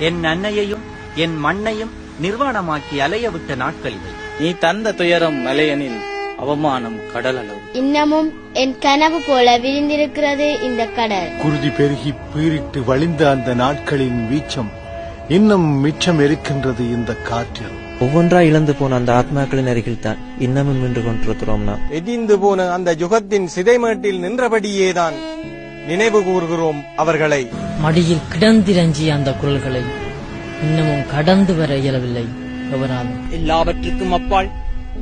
என் அன்னையையும் என் மண்ணையும் நிர்வாணமாக்கி அலைய விட்ட நாட்கள் இவை. நீ தந்த துயரம் மலையனில் அவமானம் கடலளவு. இன்னமும் என் கனவு போல விரிந்திருக்கிறது இந்த கடல். குருதி பெருகி பீரிட்டு வழிந்த அந்த நாட்களின் வீச்சம் இன்னும் மிச்சம் இருக்கின்றது இந்த காற்றில். ஒவ்வொன்றா இழந்து போன அந்த ஆத்மாக்களின் அருகில் தான் இன்னமும் நின்று கொண்டிருக்கிறோம் நாம். எதிர்ந்து போன அந்த யுகத்தின் சிதைமேட்டில் நின்றபடியேதான் நினைவு கூர்கிறோம் அவர்களை. மடியில் கிடந்திரஞ்சிய அந்த குரல்களை இன்னமும் கடந்து வர இயலவில்லை எவராலும். எல்லாவற்றுக்கும் அப்பால்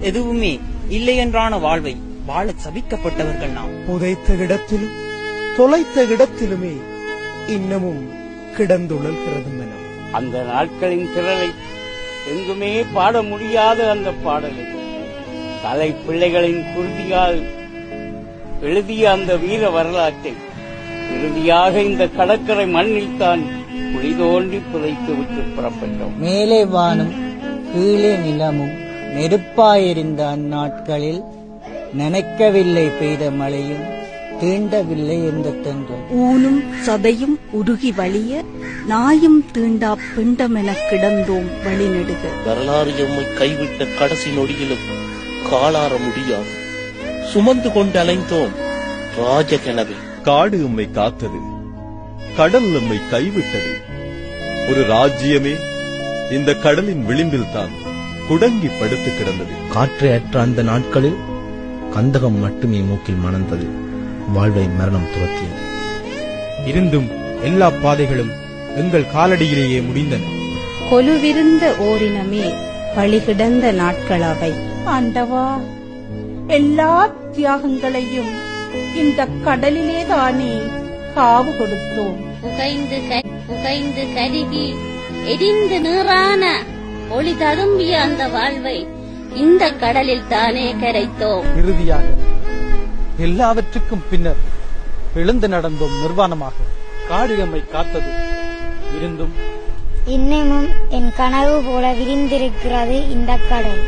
எதுவுமே இல்லை என்றான வாழ்வை வாழ சபிக்கப்பட்டவர்கள் நாம். புதைத்த இடத்திலும் தொலைத்த இடத்திலுமே இன்னமும் கிடந்துழல்கிறது மனம் அந்த நாட்களின் திரளை எங்குமே பாட முடியாத அந்த பாடலை தலை பிள்ளைகளின் குருதியால் எழுதிய அந்த வீர வரலாற்றை இறுதியாக இந்த கடற்கரை மண்ணில் தான் குழி தோண்டி புதைத்து விட்டு புறப்பட்டோம். மேலே வானும் கீழே நிலமும் நெருப்பாயெறிந்த அந்நாட்களில் நினைக்கவில்லை பெய்த மழையும் தீண்டவில்லை எந்த தென்றல் ஊனும் சதையும் உருகி வழிய நாயும் தீண்டா பிண்டமென கிடந்தோம் வழிநெடுக. வரலாறு எம்மை கைவிட்ட கடைசி நொடியிலும் காலாற முடியாது. சுமந்து கொண்டு அலைந்தோம் ராஜகனவே. காடு உம்மை காத்தது. கடல் உம்மை கைவிட்டது. ஒரு ராஜ்யமே இந்த கடலின் விளிம்பில் தான் குடங்கி படுத்து கிடந்தது. காற்றை அற்ற அந்த நாட்களில் கந்தகம் மட்டுமே மூக்கில் மணந்தது. வாழ்வை மரணம் துரத்தியது. இருந்தும் எல்லா பாதைகளும் எங்கள் காலடியிலேயே முடிந்தன. கொலுவிருந்த ஓரினமே பழிகிடந்த நாட்களவை ஆண்டவா எல்லா தியாகங்களையும் இந்த கடலிலே தானே காவு கொடுத்தோம் புகைந்து புகைந்து கருகி எரிந்து நீரான ஒளி ததும்பிய அந்த வாழ்வை இந்த கடலில் தானே கரைத்தோம். இறுதியாக எல்லாவற்றுக்கும் பின்னர் எழுந்து நடந்தோம் நிர்வாணமாக. காடு எம்மை காத்தது இருந்தும் இன்னமும் என் கனவு போல விரிந்திருக்கிறது இந்த கடல்.